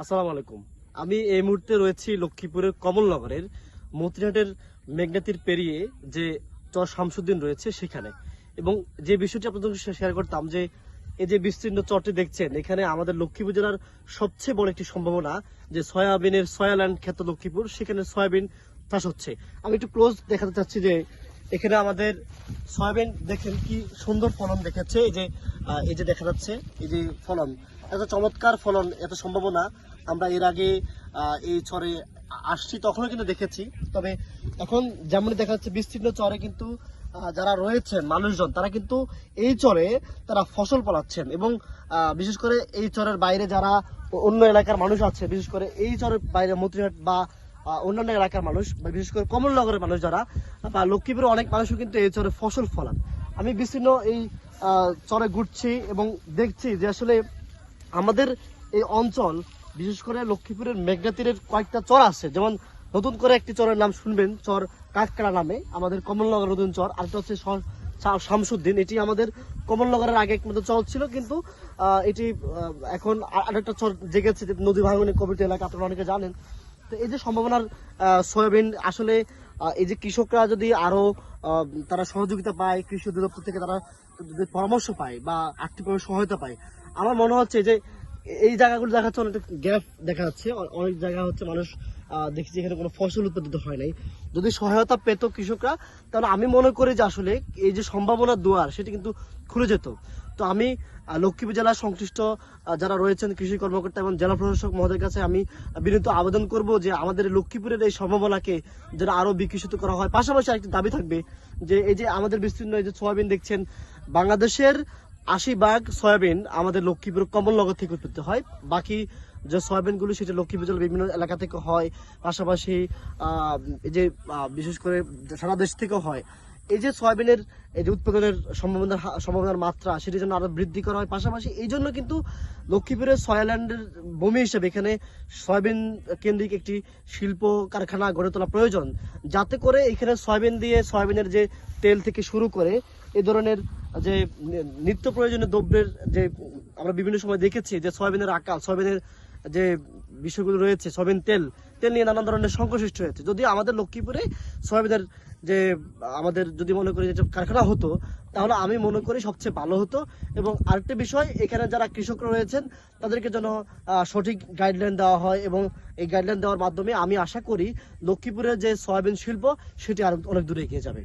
আসসালামু আলাইকুম। আমি এই মুহূর্তে রয়েছি লক্ষ্মীপুরের কমলনগরের মতিহাটের মেঘনাতির পেরিয়ে যে চর শামসুদ্দিন রয়েছে সেখানে। এবং যে বিষয়টি আপনাদের শেয়ার করতাম যে, এই যে বিস্তীর্ণ চরটি দেখছেন, এখানে আমাদের লক্ষ্মীপুর জেলার সবচেয়ে বড় একটি সম্ভাবনা যে সয়াবিনের সয়াল্যান্ড খ্যাত লক্ষ্মীপুর, সেখানে সয়াবিন চাষ হচ্ছে। আমি একটু ক্লোজ দেখাতে চাচ্ছি যে এখানে আমাদের সয়াবিন দেখেন কি সুন্দর ফলন দেখেছে এই যে এই যে দেখা যাচ্ছে, এই যে ফলন। এত চমৎকার ফলন, এত সম্ভাবনা। আমরা এর আগে এই চরে আসছি, তখনও কিন্তু দেখেছি। তবে এখন যেমন দেখা যাচ্ছে, বিস্তীর্ণ চরে কিন্তু যারা রয়েছেন মানুষজন, তারা কিন্তু এই চরে তারা ফসল ফলাচ্ছেন এবং বিশেষ করে এই চরের বাইরে যারা অন্য এলাকার মানুষ আছে, বিশেষ করে এই চরের বাইরে মন্ত্রীহাট বা অন্যান্য এলাকার মানুষ বিশেষ করে কমলনগরের মানুষ যারা, বা লক্ষ্মীপুরের অনেক মানুষও কিন্তু এই চরে ফসল ফলান। আমি বিস্তীর্ণ এই চরে ঘুরছি এবং দেখছি যে আসলে আমাদের এই অঞ্চল, বিশেষ করে লক্ষ্মীপুরের মেঘনা তীরের কয়েকটা চর আছে। যেমন নতুন করে একটি চরের নাম শুনবেন, চর কাকড়া নামে, আমাদের কমলনগর নতুন চর। আরেকটা হচ্ছে শামসুদ্দিন। এটি আমাদের কমলনগরের আগে একমাত্র চর ছিল, কিন্তু এটি এখন আর- আরেকটা চর জেগেছে নদী ভাঙনে কবিতা এলাকা আপনারা অনেকে জানেন। তো এই যে সম্ভাবনার সয়াবিন, আসলে এই যে কৃষকরা যদি আরও তারা সহযোগিতা পায়, কৃষি অধিদপ্তর থেকে তারা যদি পরামর্শ পায় বা আর্থিকভাবে সহায়তা পায়, আমার মনে হচ্ছে যে এই জায়গাগুলো দেখা যাচ্ছে অনেকটা গ্যাপ দেখা যাচ্ছে। অনেক জায়গা হচ্ছে মানুষ দেখছি এখানে কোনো ফসল উৎপাদিত হয় নাই। যদি সহায়তা পেত কৃষকরা, তাহলে আমি মনে করি যে আসলে এই যে সম্ভাবনার দুয়ার, সেটি কিন্তু খুলে যেত। তো আমি লক্ষ্মীপুর জেলার সংশ্লিষ্ট যারা রয়েছেন কৃষি কর্মকর্তা এবং জেলা প্রশাসক মহোদয়ের কাছে আমি বিনীত আবেদন করব যে আমাদের লক্ষ্মীপুরের এই সম্ভাবনাকে যেন আরও বিকশিত করা হয়। পাশাপাশি একটি দাবি থাকবে যে এই যে আমাদের বিস্তীর্ণ এই যে সয়াবিন দেখছেন, বাংলাদেশের আশি ভাগ সয়াবিন আমাদের লক্ষ্মীপুর কমলনগর থেকে উৎপত্তি হয়। বাকি যে সয়াবিনগুলো সেটা লক্ষ্মীপুর জেলার বিভিন্ন এলাকা থেকে হয়। পাশাপাশি যে বিশেষ করে সারা দেশ থেকেও হয়। এই যে সয়াবিনের, এই যে উৎপাদনের সম্ভাবনার সম্ভাবনার মাত্রা সেটি যেন আরও বৃদ্ধি করা হয় পাশাপাশি এই জন্য কিন্তু লক্ষ্মীপুরের সয়াল্যান্ডের ভূমি হিসেবে এখানে সয়াবিন কেন্দ্রিক একটি শিল্প কারখানা গড়ে তোলা প্রয়োজন। যাতে করে এখানে সয়াবিন দিয়ে সয়াবিনের যে তেল থেকে শুরু করে এ ধরনের যে নিত্য প্রয়োজনীয় দ্রব্যের যে আমরা বিভিন্ন সময় দেখেছি যে সয়াবিনের আকাল, সয়াবিনের যে বিষয়গুলো রয়েছে, সয়াবিন তেল তেল নিয়ে নানান ধরনের সংকট সৃষ্টি হয়েছে। যদি আমাদের লক্ষ্মীপুরে সয়াবিনের যে আমাদের যদি মনে করি যে কারখানা হতো, তাহলে আমি মনে করি সবচেয়ে ভালো হতো। এবং আরেকটি বিষয়, এখানে যারা কৃষক রয়েছেন, তাদেরকে যেন সঠিক গাইডলাইন দেওয়া হয় এবং এই গাইডলাইন দেওয়ার মাধ্যমে আমি আশা করি লক্ষ্মীপুরের যে সয়াবিন শিল্প, সেটি আরও অনেক দূরে এগিয়ে যাবে।